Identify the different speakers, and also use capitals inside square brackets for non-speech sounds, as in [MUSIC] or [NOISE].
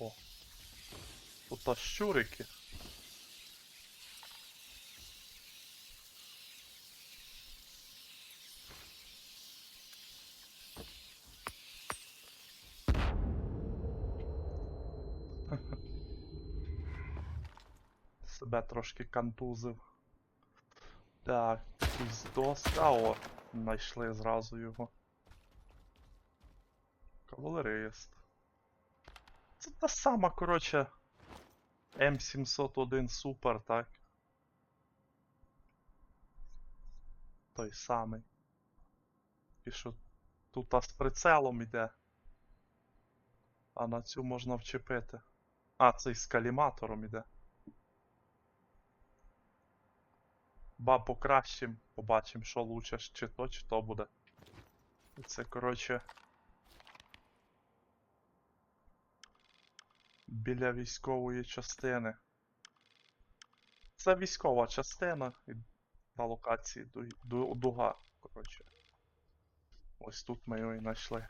Speaker 1: О. Тут аж щурики. [LAUGHS] Себе трошки контузив. Так, якийсь доска. О, знайшли зразу його. Кавалерист. Це та сама, коротше. М701 Super, так? Той самий. І що тут а з прицелом іде. А на цю можна вчепити. А, цей з каліматором іде. Ба покращим, побачимо, що лучше, чи то, чи то буде. І Це, коротше. Біля військової частини. Це військова частина на локації ду- ду- дуга. Коротше. Ось тут ми його і знайшли.